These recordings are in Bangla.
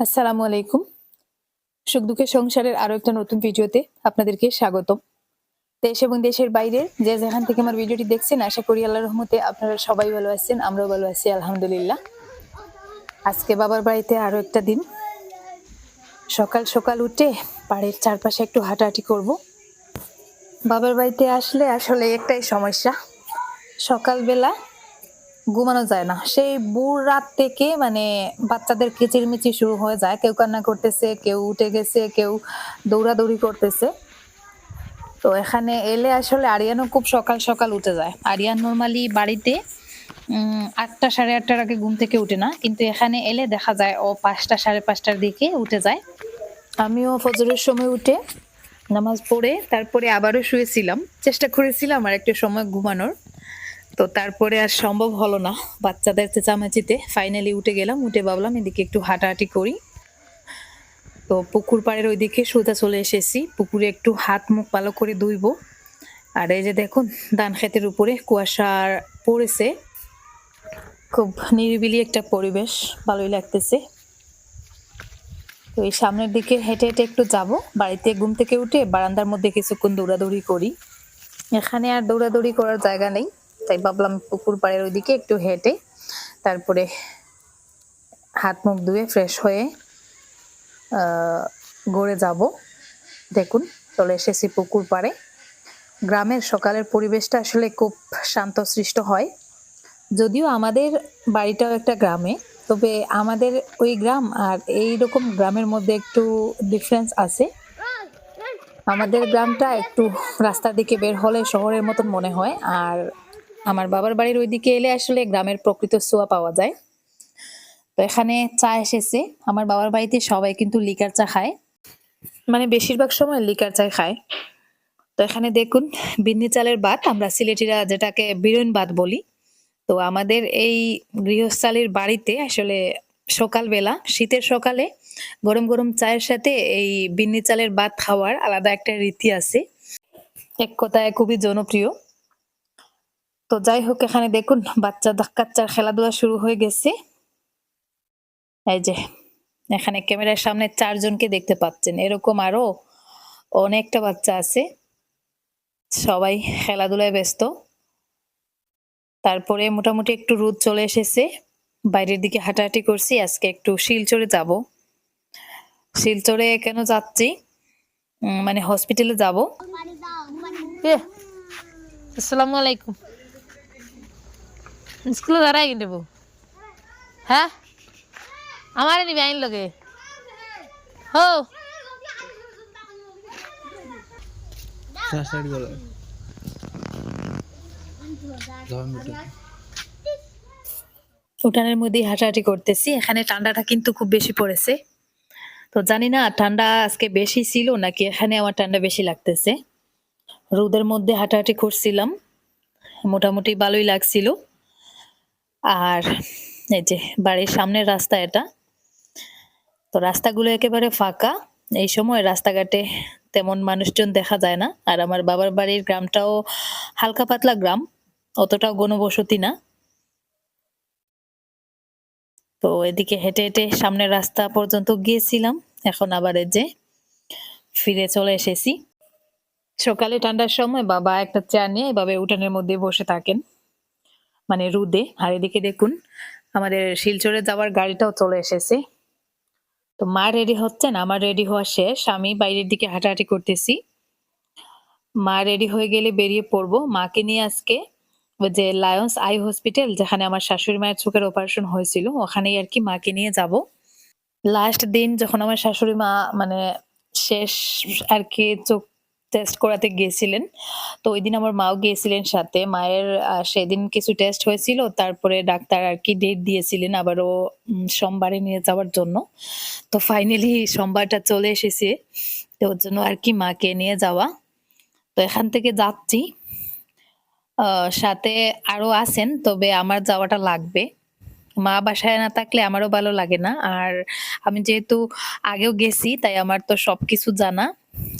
আসসালামু আলাইকুম। সুখ দুঃখের সংসারের আরও একটা নতুন ভিডিওতে আপনাদেরকে স্বাগতম। দেশ এবং দেশের বাইরে যে যেখান থেকে আমার ভিডিওটি দেখছেন, আশা করি আল্লাহ রহমতে আপনারা সবাই ভালো আছেন, আমরাও ভালো আছি, আলহামদুলিল্লাহ। আজকে বাবার বাড়িতে আরও একটা দিন। সকাল সকাল উঠে বাড়ির চারপাশে একটু হাঁটাহাঁটি করব। বাবার বাড়িতে আসলে আসলে একটাই সমস্যা। সকালবেলা ঘুমানো যায় না। সেই ভোর রাত থেকে মানে বাচ্চাদের কিচিরমিচির শুরু হয়ে যায়। কেউ কান্না করতেছে, কেউ উঠে গেছে, কেউ দৌড়াদৌড়ি করতেছে। তো এখানে এলে আসলে আরিয়ানও খুব সকাল সকাল উঠে যায়। আরিয়ান নর্মালি বাড়িতে আটটা সাড়ে আটটার আগে ঘুম থেকে উঠে না। কিন্তু এখানে এলে দেখা যায় ও পাঁচটা সাড়ে পাঁচটার দিকে উঠে যায়। আমিও ফজরের সময় উঠে নামাজ পড়ে তারপরে আবারও শুয়েছিলাম। চেষ্টা করেছিলাম আর একটু সময় ঘুমানোর। তো তারপরে আর সম্ভব হলো না। বাচ্চাদের চেঁচামেচিতে ফাইনালি উঠে গেলাম, উঠে ভাবলাম এদিকে একটু হাঁটাহাঁটি করি। তো পুকুর পাড়ের ওইদিকে সোজা চলে এসেছি, পুকুরে একটু হাত মুখ ভালো করে ধুইব। আর এই যে দেখুন, ধান ক্ষেতের উপরে কুয়াশা পড়েছে। খুব নিরিবিলি একটা পরিবেশ, ভালোই লাগতেছে। তো এই সামনের দিকে হেঁটে হেঁটে একটু যাব, বাড়িতে ঘুম থেকে উঠে বারান্দার মধ্যে কিছুক্ষণ দৌড়াদৌড়ি করি। এখানে আর দৌড়াদৌড়ি করার জায়গা নেই। তাই ভাবলাম পুকুর পাড়ের ওইদিকে একটু হেঁটে তারপরে হাত মুখ ধুয়ে ফ্রেশ হয়ে গড়ে যাব। দেখুন, চলে এসেছি পুকুর পাড়ে। গ্রামের সকালের পরিবেশটা আসলে খুব শান্তশিষ্ট হয়। যদিও আমাদের বাড়িটাও একটা গ্রামে, তবে আমাদের ওই গ্রাম আর এই রকম গ্রামের মধ্যে একটু ডিফারেন্স আছে। আমাদের গ্রামটা একটু রাস্তার দিকে বের হলে শহরের মতন মনে হয়, আর আমার বাবার বাড়ির ওইদিকে এলে আসলে গ্রামের প্রকৃত ছোঁয়া পাওয়া যায়। তো এখানে চা এসেছে। আমার বাবার বাড়িতে সবাই কিন্তু লিকার চা খায়। মানে বেশিরভাগ সময় লিকার চা খায়। তো এখানে দেখুন, বিন্নি চালের ভাত আমরা সিলেটিরা যেটাকে বিরন ভাত বলি। তো আমাদের এই গৃহস্থালীর বাড়িতে আসলে সকালবেলা, শীতের সকালে গরম গরম চায়ের সাথে এই বিন্নি চালের ভাত খাওয়ার আলাদা একটা রীতি আছে। এক কথায় খুবই জনপ্রিয়। তো যাই হোক এখানে দেখুন, বাচ্চা কাচ্চার খেলাধুলা শুরু হয়ে গেছে। এই যে, এখানে ক্যামেরার সামনে চারজনকে দেখতে পাচ্ছেন। এরকম আরও অনেকটা বাচ্চা আছে। সবাই খেলাধুলায় ব্যস্ত। তারপরে মোটামুটি একটু রোদ চলে এসেছে। বাইরের দিকে হাঁটাহাঁটি করছি। আজকে একটু শিলচরে যাব। শিলচরে কেন যাচ্ছি? মানে হসপিটালে যাব। আসসালামু আলাইকুম। স্কুলে দাঁড়াই নেব হ্যাঁ? আমার নিবি আইন লগে। হো। উঠানের মধ্যেই হাঁটাহাঁটি করতেছি। এখানে ঠান্ডাটা কিন্তু খুব বেশি পড়েছে। তো জানি না ঠান্ডা আজকে বেশি ছিল নাকি এখানে আমার ঠান্ডা বেশি লাগতেছে। রোদের মধ্যে হাঁটাহাঁটি করছিলাম। মোটামুটি ভালোই লাগছিল। আর এই যে বাড়ির সামনের রাস্তা এটা, তো রাস্তাগুলো একেবারে ফাঁকা। এই সময় রাস্তাঘাটে তেমন মানুষজন দেখা যায় না। আর আমার বাবার বাড়ির গ্রামটাও হালকা পাতলা গ্রাম, অতটাও ঘনবসতি না। তো এদিকে হেঁটে হেঁটে সামনের রাস্তা পর্যন্ত গিয়েছিলাম, এখন আবার যে ফিরে চলে এসেছি। সকালে ঠান্ডার সময় বাবা একটা চেয়ার নিয়ে এভাবে উঠানের মধ্যে বসে থাকেন। মানে রুদে। আর এদিকে দেখুন, আমাদের শিলচরে যাওয়ার গাড়িটাও চলে এসেছে। তো মা রেডি হচ্ছেন, আমার রেডি হওয়া শেষ। আমি বাইরের দিকে হাঁটাহাঁটি করতেছি। মা রেডি হয়ে গেলে বেরিয়ে পড়ব। মাকে নিয়ে আজকে ওই যে লায়ন্স আই হসপিটাল যেখানে আমার শাশুড়ি মায়ের চোখের অপারেশন হয়েছিল, ওখানেই আর কি মাকে নিয়ে যাব। লাস্ট দিন যখন আমার শাশুড়ি মা মানে শেষ আর কি চোখ টেস্ট করাতে গিয়েছিলেন। তো ওই দিন আমার মাও গিয়েছিলেন সাথে। মায়ের সেদিন কিছু টেস্ট হয়েছিল। তারপরে ডাক্তার আর কি ডেট দিয়েছিলেন আবারও সোমবারে নিয়ে যাওয়ার জন্য। তো ফাইনালি সোমবারটা চলে এসেছে। তো ওর জন্য আর কি মাকে নিয়ে যাওয়া। তো এখান থেকে যাচ্ছি। সাথে আরও আছেন, তবে আমার যাওয়াটা লাগবে। মা বাসায় না থাকলে আমারও ভালো লাগে না। আর আমি যেহেতু আগেও গেছি, তাই আমার তো সবকিছু জানা।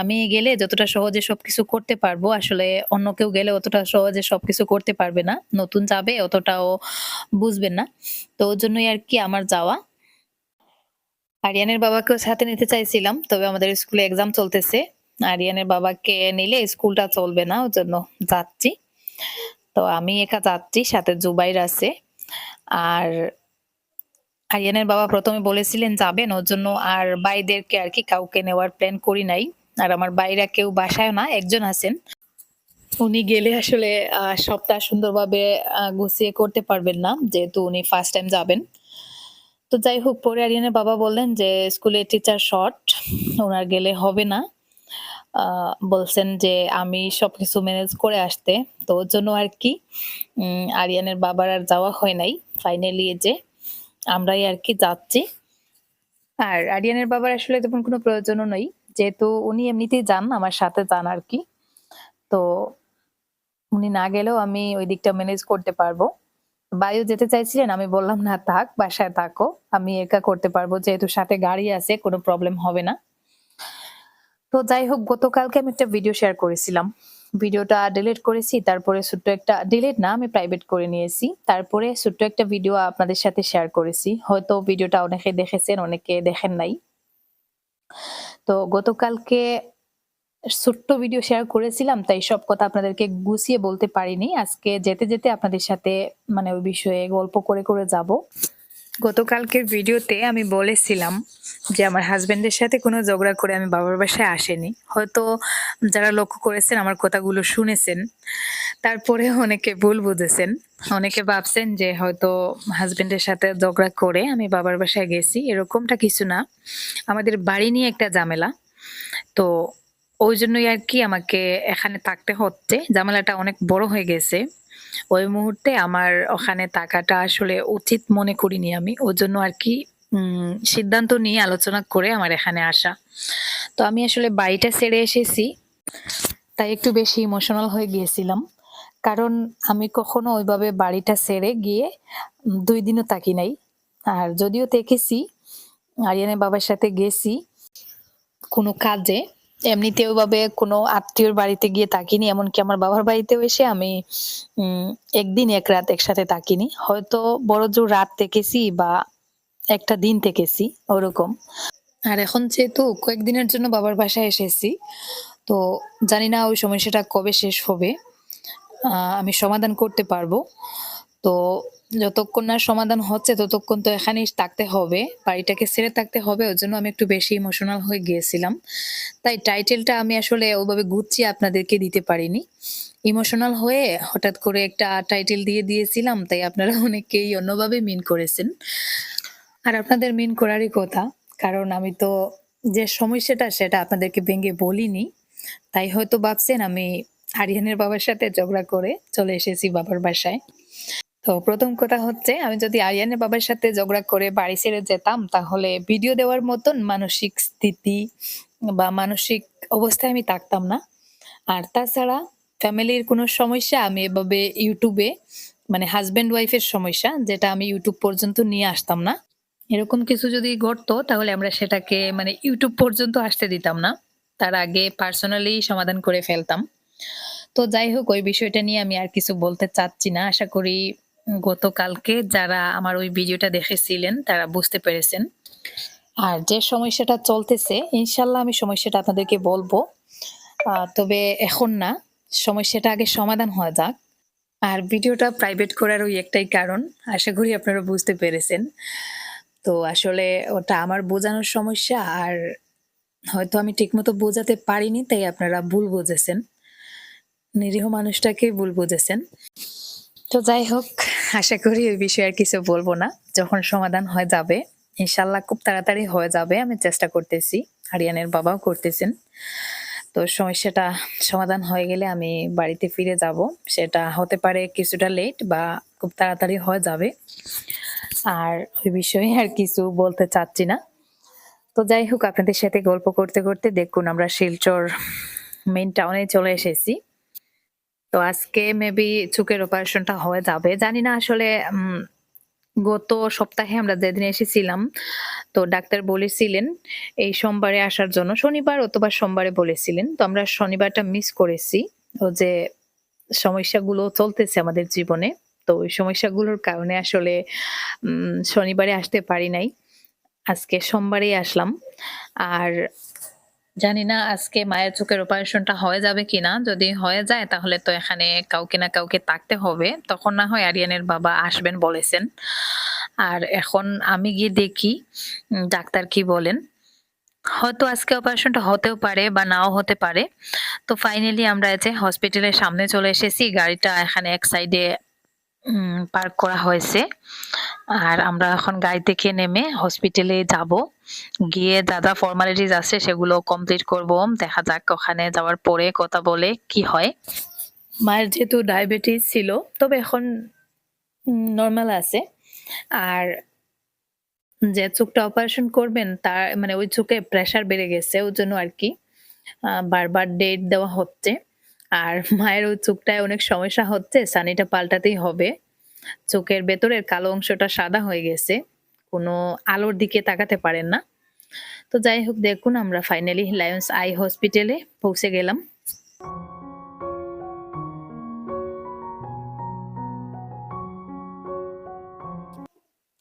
আমি গেলে যতটা সহজে সবকিছু করতে পারব, আসলে অন্য কেউ গেলে অতটা সহজে সবকিছু করতে পারবে না। নতুন যাবে, অতটাও বুঝবে না। তো ওর জন্যই আর কি আমার যাওয়া। আরিয়ানের বাবাকেও সাথে নিতে চাইছিলাম, তবে আমাদের স্কুলে এক্সাম চলতেছে। আরিয়ানের বাবাকে নিলে স্কুলটা চলবে না, ওর জন্য যাচ্ছি। তো আমি একা যাচ্ছি, সাথে জুবাইর আছে। আর আরিয়ানের বাবা প্রথমে বলেছিলেন, যাবেন, ওর জন্য আর বাইদেরকে আর কি কাউকে নেওয়ার প্ল্যান করি নাই। আর আমার বাইরা কেউ বাসায় না, একজন আছেন। উনি গেলে আসলে সবটা সুন্দরভাবে গুছিয়ে করতে পারবেন না, যেহেতু উনি ফার্স্ট টাইম যাবেন। তো যাই হোক, পরে আরিয়ানের বাবা বললেন যে, স্কুলের টিচার শর্ট ওনার গেলে হবে না। বলছেন যে আমি সবকিছু ম্যানেজ করে আসতে। তো ওর জন্য আর কি আরিয়ানের বাবার আর যাওয়া হয় নাই ফাইনালি যে। আমরাই আর কি যাচ্ছি। আর আরিয়ানের বাবার আসলে তেমন কোনো প্রয়োজনও নেই, যেহেতু উনি এমনিতেই যান, আমার সাথে যান আর কি। তো উনি না গেলেও আমি ওই দিকটা ম্যানেজ করতে পারব। বায়ু যেতে চাইছিলেন, আমি বললাম, না থাক, বাসায় থাকো। আমি একা করতে পারব, যেহেতু সাথে গাড়ি আছে, কোনো প্রবলেম হবে না। তো যাই হোক, গতকালকে আমি একটা ভিডিও শেয়ার করেছিলাম। ভিডিওটা ডিলিট করেছি, তারপরে ছোট্ট একটা ডিলিট না, আমি প্রাইভেট করে নিয়েছি। তারপরে ছোট্ট একটা ভিডিও আপনাদের সাথে শেয়ার করেছি। হয়তো ভিডিওটা অনেকে দেখেছেন, অনেকে দেখেন নাই। তো গতকালকে ছোট্ট ভিডিও শেয়ার করেছিলাম, তাই সব কথা আপনাদেরকে গুছিয়ে বলতে পারিনি। আজকে যেতে যেতে আপনাদের সাথে মানে ওই বিষয়ে গল্প করে করে যাব। গতকালকের ভিডিওতে আমি বলেছিলাম যে আমার হাজবেন্ডের সাথে কোনো ঝগড়া করে আমি বাবার বাসায় আসেনি। হয়তো যারা লক্ষ্য করেছেন, আমার কথাগুলো শুনেছেন। তারপরে অনেকে ভুল বুঝেছেন। অনেকে ভাবছেন যে হয়তো হাজবেন্ডের সাথে ঝগড়া করে আমি বাবার বাসায় গেছি। এরকমটা কিছু না। আমাদের বাড়ি নিয়ে একটা ঝামেলা। তো ওই জন্যই আর কি আমাকে এখানে থাকতে হচ্ছে। ঝামেলাটা অনেক বড় হয়ে গেছে। ওই মুহূর্তে আমার ওখানে থাকাটা আসলে উচিত মনে করিনি আমি। ওর জন্য আর কি সিদ্ধান্ত নিয়ে আলোচনা করে আমার এখানে আসা। তো আমি আসলে বাড়িটা ছেড়ে এসেছি, তাই একটু বেশি ইমোশনাল হয়ে গিয়েছিলাম। কারণ আমি কখনো ওইভাবে বাড়িটা ছেড়ে গিয়ে দুই দিনও থাকি নাই। আর যদিও দেখেছি, আরিয়ানের বাবার সাথে গেছি কোনো কাজে এমনিতে ওইভাবে কোনো আত্মীয়র বাড়িতে গিয়ে থাকিনি, এমনকি আমার বাবার বাড়িতেও এসে আমি একদিন এক রাত একসাথে থাকিনি। হয়তো বড় জোর রাত থেকেছি বা একটা দিন থেকেছি ওরকম। আর এখন যেহেতু কয়েকদিনের জন্য বাবার বাসায় এসেছি, তো জানি না ওই সমস্যাটা কবে শেষ হবে আমি সমাধান করতে পারব। তো যতক্ষণ না সমাধান হচ্ছে, ততক্ষণ তো এখানেই থাকতে হবে। বাড়িটাকে ছেড়ে থাকতে হবে ওর জন্য আমি একটু বেশি ইমোশনাল হয়ে গিয়েছিলাম। তাই টাইটেলটা আমি আসলে ওভাবে গুছিয়ে আপনাদেরকে দিতে পারিনি। ইমোশনাল হয়ে হঠাৎ করে একটা টাইটেল দিয়ে দিয়েছিলাম, তাই আপনারা অনেকেই অন্যভাবে মিন করেছেন। আর আপনাদের মিন করারই কথা, কারণ আমি তো যে সমস্যাটা সেটা আপনাদেরকে ভেঙে বলিনি। তাই হয়তো ভাবছেন আমি আরিয়ানের বাবার সাথে ঝগড়া করে চলে এসেছি বাবার বাসায়। তো প্রথম কথা হচ্ছে, আমি যদি আরিয়ানের বাবার সাথে ঝগড়া করে বাড়ি ছেড়ে যেতাম, তাহলে ভিডিও দেওয়ার মতন মানসিক স্থিতি বা মানসিক অবস্থায় আমি থাকতাম না। আর তাছাড়া ফ্যামিলির কোনো সমস্যা, আমি এভাবে ইউটিউবে মানে হাজব্যান্ড ওয়াইফের সমস্যা, যেটা আমি ইউটিউব পর্যন্ত নিয়ে আসতাম না। এরকম কিছু যদি ঘটতো, তাহলে আমরা সেটাকে মানে ইউটিউব পর্যন্ত আসতে দিতাম না। তার আগে পার্সোনালি সমাধান করে ফেলতাম। তো যাই হোক, ওই বিষয়টা নিয়ে আমি আর কিছু বলতে চাচ্ছি না। আশা করি গতকালকে যারা আমার ওই ভিডিওটা দেখেছিলেন, তারা বুঝতে পেরেছেন। আর যে সমস্যাটা চলতেছে ইনশাল্লাহ আমি সমস্যাটা আপনাদেরকে বলব। তবে এখন না, সমস্যাটা আগে সমাধান হওয়া যাক। আর ভিডিওটা প্রাইভেট করার ওই একটাই কারণ, আশা করি আপনারা বুঝতে পেরেছেন। তো আসলে ওটা আমার বোঝানোর সমস্যা, আর হয়তো আমি ঠিকমতো বোঝাতে পারিনি, তাই আপনারা ভুল বুঝেছেন। নিরীহ মানুষটাকে ভুল বুঝেছেন। তো যাই হোক, আশা করি ওই বিষয়ে আর কিছু বলব না। যখন সমাধান হয়ে যাবে ইনশাল্লাহ খুব তাড়াতাড়ি হয়ে যাবে, আমি চেষ্টা করতেছি। হারিয়ানের বাবাও করতেছেন। তো সমস্যাটা সমাধান হয়ে গেলে আমি বাড়িতে ফিরে যাব। সেটা হতে পারে কিছুটা লেট বা খুব তাড়াতাড়ি হয়ে যাবে। আর ওই বিষয়ে আর কিছু বলতে চাচ্ছি না। তো যাই হোক, আপনাদের সাথে গল্প করতে করতে দেখুন, আমরা শিলচর মেন টাউনে চলে এসেছি। তো আজকে মেবি চোখের অপারেশনটা হয়ে যাবে। জানি না আসলে গত সপ্তাহে আমরা যেদিন এসেছিলাম, তো ডাক্তার বলেছিলেন এই সোমবারে আসার জন্য, শনিবার অথবা সোমবারে বলেছিলেন। তো আমরা শনিবারটা মিস করেছি, ও যে সমস্যাগুলো চলতেছে আমাদের জীবনে। তো ওই সমস্যাগুলোর কারণে আসলে শনিবারে আসতে পারি নাই। আজকে সোমবারেই আসলাম। আর জানি না আজকে মায়ের চোখের অপারেশনটা হয়ে যাবে কিনা। যদি হয়ে যায়, তাহলে তো এখানে কাউকে না কাউকে থাকতে হবে। তখন না হয় আরিয়ানের বাবা আসবেন বলেছেন। আর এখন আমি গিয়ে দেখি ডাক্তার কি বলেন। হয়তো আজকে অপারেশনটা হতেও পারে বা নাও হতে পারে। তো ফাইনালি আমরা যে হসপিটালের সামনে চলে এসেছি। গাড়িটা এখানে এক সাইডে পার্ক করা হয়েছে। আর আমরা এখন গাড়ি থেকে নেমে হসপিটালে যাব। গিয়ে যা ফর্মালিটিস আছে, সেগুলো কমপ্লিট করব। দেখা যাক ওখানে যাওয়ার পরে কথা বলে কি হয়। মায়ের যেহেতু ডায়াবেটিস ছিল, তবে এখন নরমাল আছে। আর যে চোখটা অপারেশন করবেন, তার মানে ওই চোখে প্রেশার বেড়ে গেছে। ওইজন্য আরকি আ বারবার ডেট দেওয়া হচ্ছে। আর মায়ের ওই চোখটায় অনেক সমস্যা হচ্ছে। সানিটা পাল্টাতেই হবে। চোখের ভেতরের কালো অংশটা সাদা হয়ে গেছে। কোনো আলোর দিকে তাকাতে পারেন না। তো যাই হোক দেখুন আমরা ফাইনালি লায়ন্স আই হসপিটালে পৌঁছে গেলাম।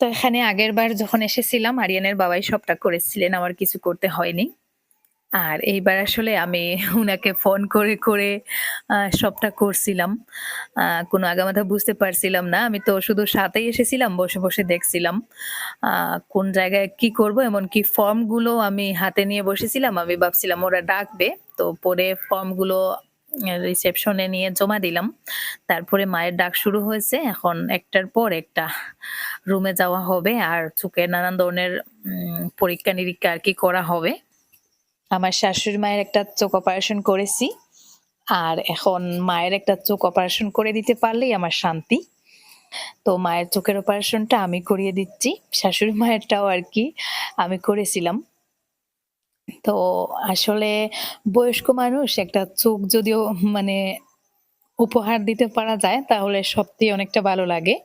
তো এখানে আগেরবার যখন এসেছিলাম আরিয়ানের বাবাই সবটা করেছিলেন। আমার কিছু করতে হয়নি। আর এইবার আসলে আমি উনাকে ফোন করে, করে সবটা করছিলাম। কোনো আগামাথা বুঝতে পারছিলাম না। আমি তো শুধু সাথেই এসেছিলাম, বসে, বসে দেখছিলাম। কোন জায়গায় কি করব এমনকি ফর্মগুলো আমি হাতে নিয়ে বসেছিলাম। আমি ভাবছিলাম ওরা ডাকবে। তো পরে ফর্মগুলো রিসেপশনে নিয়ে জমা দিলাম। তারপরে মায়ের ডাক শুরু হয়েছে। এখন একটার পর একটা রুমে যাওয়া হবে। আর চোখের নানান ধরনের উম পরীক্ষা-নিরীক্ষা আর কি করা হবে। আমার শাশুড়ি মায়ের একটা চোখ অপারেশন করেছি। আর এখন মায়ের একটা চোখ অপারেশন করে দিতে পারলেই আমার শান্তি। তো মায়ের চোখের অপারেশনটা আমি করিয়ে দিচ্ছি। শাশুড়ি মায়েরটাও আর কি আমি করেছিলাম। তো আসলে বয়স্ক মানুষ একটা চোখ যদিও মানে উপহার দিতে পারা যায় তাহলে সত্যিই অনেকটা ভালো লাগে।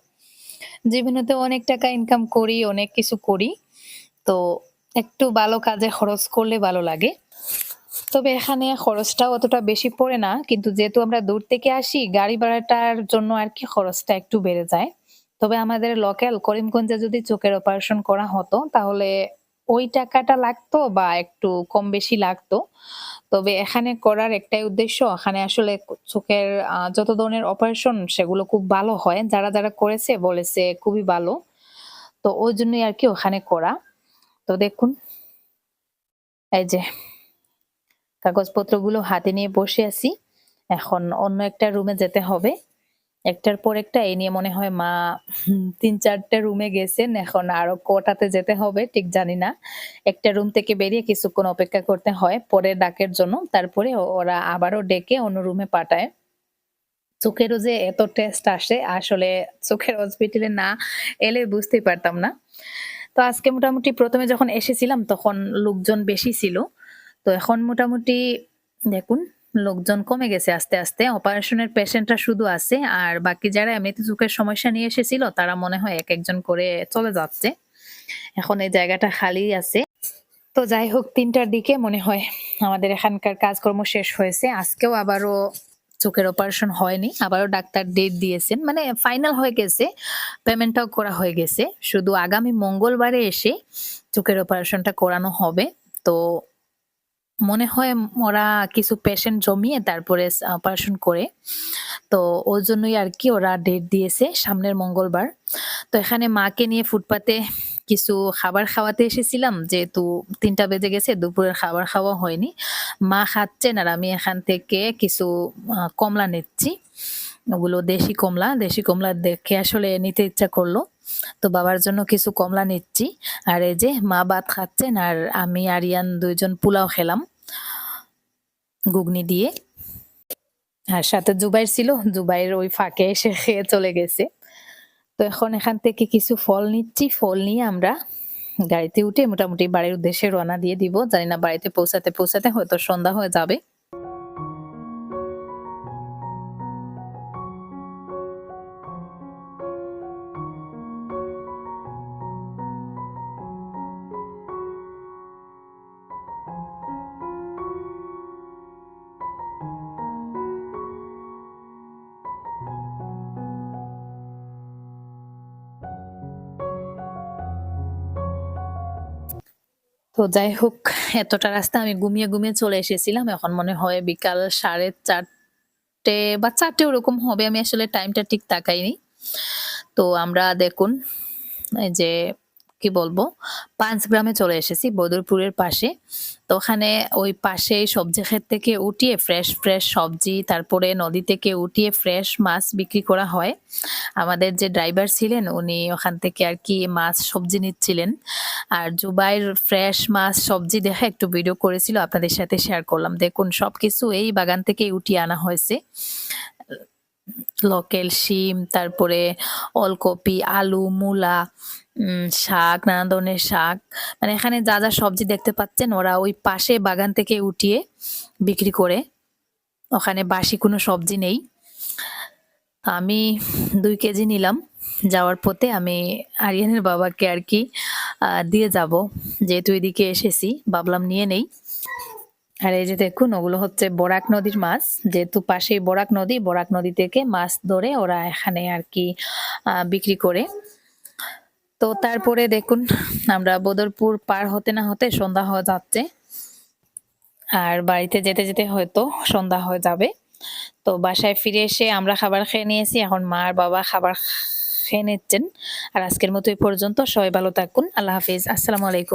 জীবনে তো অনেক টাকা ইনকাম করি, অনেক কিছু করি। তো একটু ভালো কাজে খরচ করলে ভালো লাগে। তবে এখানে খরচটা অতটা বেশি পড়ে না। কিন্তু যেহেতু আমরা দূর থেকে আসি গাড়ি ভাড়াটার জন্য আর কি খরচটা একটু বেড়ে যায়। তবে আমাদের লোকাল করিমগঞ্জে যদি চোখের অপারেশন করা হতো তাহলে ওই টাকাটা লাগতো বা একটু কম বেশি লাগতো। তবে এখানে করার একটাই উদ্দেশ্য এখানে আসলে চোখের যত ধরনের অপারেশন সেগুলো খুব ভালো হয়। যারা, যারা করেছে বলেছে খুবই ভালো। তো ওই জন্যই আর কি ওখানে করা। তো দেখুন। এই যে কাগজপত্রগুলো হাতে নিয়ে বসে আছি। এখন অন্য একটা রুমে যেতে হবে। একটার পর একটা এই নিয়ে মনে হয় মা ৩-৪ টা রুমে গেছেন। এখন আরও কটাতে যেতে হবে ঠিক জানি না। একটা রুম থেকে বেরিয়ে কিছুক্ষণ অপেক্ষা করতে হয়, পরে ডাকের জন্য। তারপরে ওরা আবারও ডেকে অন্য রুমে পাঠায়। চোখেরও যে এত টেস্ট আসে, আসলে চোখের হসপিটালে না এলে বুঝতেই পারতাম না। তো আজকে মোটামুটি প্রথমে যখন এসেছিলাম, তখন লোকজন বেশি ছিল। তো এখন মোটামুটি দেখুন লোকজন কমে গেছে আস্তে, আস্তে। অপারেশনের পেশেন্টরা শুধু আছে। আর বাকি যারা এমনিতে চোখের সমস্যা নিয়ে এসেছিল তারা মনে হয় এক একজন করে চলে যাচ্ছে। এখন এই জায়গাটা খালি আছে। তো যাই হোক ৩ টার দিকে মনে হয় আমাদের এখানকার কাজকর্ম শেষ হয়েছে। আজকেও আবারও চোখের অপারেশন হয়নি। আবারও ডাক্তার ডেট দিয়েছেন। মানে ফাইনাল হয়ে গেছে। পেমেন্টটাও করা হয়ে গেছে। শুধু আগামী মঙ্গলবারে এসে চোখের অপারেশনটা করানো হবে। তো মনে হয় ওরা কিছু পেশেন্ট জমিয়ে তারপরে অপারেশন করে। তো ওই জন্যই আর কি ওরা ডেট দিয়েছে সামনের মঙ্গলবার। তো এখানে মাকে নিয়ে ফুটপাতে কিছু খাবার খাওয়াতে এসেছিলাম। যেহেতু ৩ টা বেজে গেছে, দুপুরের খাবার খাওয়া হয়নি। মা খাচ্ছেন আর আমি এখান থেকে কিছু কমলা নিচ্ছি। ওগুলো দেশি কমলা। দেশি কমলা দেখে আসলে নিতে ইচ্ছা করল। তো বাবার জন্য কিছু কমলা নিচ্ছি। আর এই যে মা ভাত খাচ্ছেন আর আমি আরিয়ান দুইজন পোলাও খেলাম। ঘুগনি দিয়ে। আর সাথে জুবাইর ছিল। জুবাইর ওই ফাঁকে এসে খেয়ে চলে গেছে। তো এখন এখান থেকে কিছু ফল নিচ্ছি। ফল নিয়ে আমরা গাড়িতে উঠে মোটামুটি বাড়ির উদ্দেশ্যে রওনা দিয়ে দিব। জানি না বাড়িতে পৌঁছাতে, পৌঁছাতে হয়তো সন্ধ্যা হয়ে যাবে। তো যাই হোক, এতটা রাস্তা আমি ঘুমিয়ে ঘুমিয়ে চলে এসেছিলাম। এখন মনে হয় বিকাল সাড়ে চারটে বা চারটে ওরকম হবে। আমি আসলে টাইমটা ঠিক তাকাইনি। তো আমরা দেখুন, এই যে কি বলব? পাঁচগ্রামে চলে এসেছি, বদরপুরের পাশে। তো ওখানে ওই পাশে সবজি ক্ষেত থেকে উঠিয়ে ফ্রেশ ফ্রেশ সবজি, তারপরে নদী থেকে উঠিয়ে ফ্রেশ মাছ বিক্রি করা হয়। আমাদের যে ড্রাইভার ছিলেন, উনি ওখান থেকে আর কি মাছ, সবজি নিচ্ছিলেন। আর জুবাইর ফ্রেশ মাছ, সবজি দেখে একটু ভিডিও করেছিল, আপনাদের সাথে শেয়ার করলাম। দেখুন, সবকিছু এই বাগান থেকেই উঠিয়ে আনা হয়েছে। লোকেল শিম, তারপরে ওলকপি, আলু, মূলা শাক নানা ধরনের শাক। মানে এখানে যা যা সবজি দেখতে পাচ্ছেন, ওরা ওই পাশে বাগান থেকে উঠিয়ে বিক্রি করে। ওখানে বাসি কোনো সবজি নেই। আমি দুই কেজি নিলাম। যাওয়ার পথে আমি আরিয়ানের বাবাকে আর কি দিয়ে যাব। যেহেতু এদিকে এসেছি, ভাবলাম নিয়ে নেই। আর এই যে দেখুন, ওগুলো হচ্ছে বরাক নদীর মাছ। যেহেতু পাশেই বরাক নদী বরাক নদী থেকে মাছ ধরে ওরা এখানে আর কি বিক্রি করে। তো তারপরে দেখুন, আমরা বদরপুর পার হতে না হতে সন্ধ্যা হয়ে যাচ্ছে। আর বাড়িতে যেতে যেতে হয়তো সন্ধ্যা হয়ে যাবে। তো বাসায় ফিরে এসে আমরা খাবার খেয়ে নিয়েছি। এখন মা আর বাবা খাবার খেয়ে নিচ্ছেন। আর আজকের মতো এই পর্যন্ত। সবাই ভালো থাকুন। আল্লাহ হাফিজ। আসসালামু আলাইকুম।